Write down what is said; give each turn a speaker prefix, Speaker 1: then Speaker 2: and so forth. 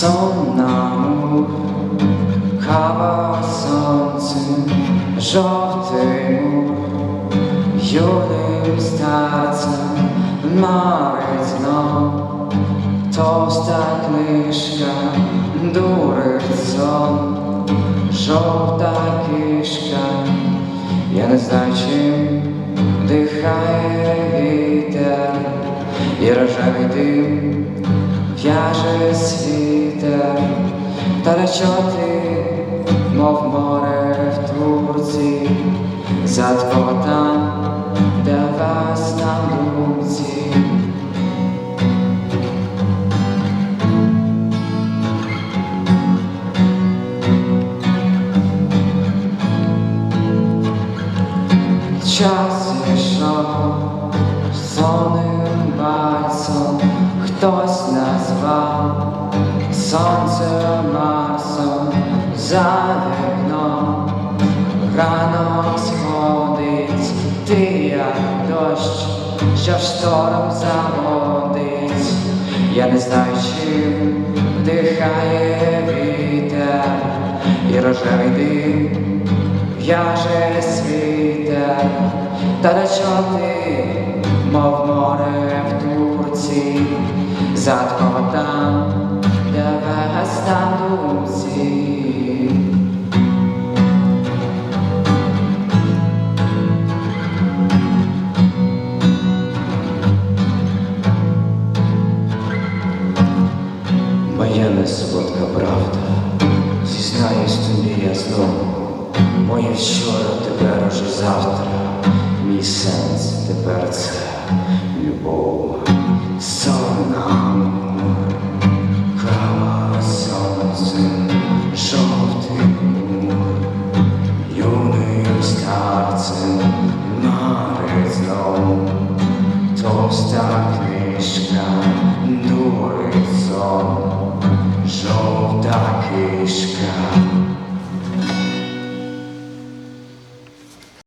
Speaker 1: сонному, кава сонцем, жовтий мур, юним старцем марить товста книжка дурить жовта кишка, я не знаю, чим вдихає вітер і рожевий дим в'яже світер, та речоти, мов море в Турці, задко там, де вас на думці. Час ішов сонце Марсом за вікном, ранок сходить, ти як дощ, що шторм заводить, я не знаю, чим вдихає вітер і рожевий дим в'яже світер, та на чоти, мов мене солодка правда, зізнаюсь тобі я знову. Моє вчора тепер уже завтра, мій сенс тепер це любов. Сонна, крава сонце, жовтий мур, юним старцем нарізно, товста книжка.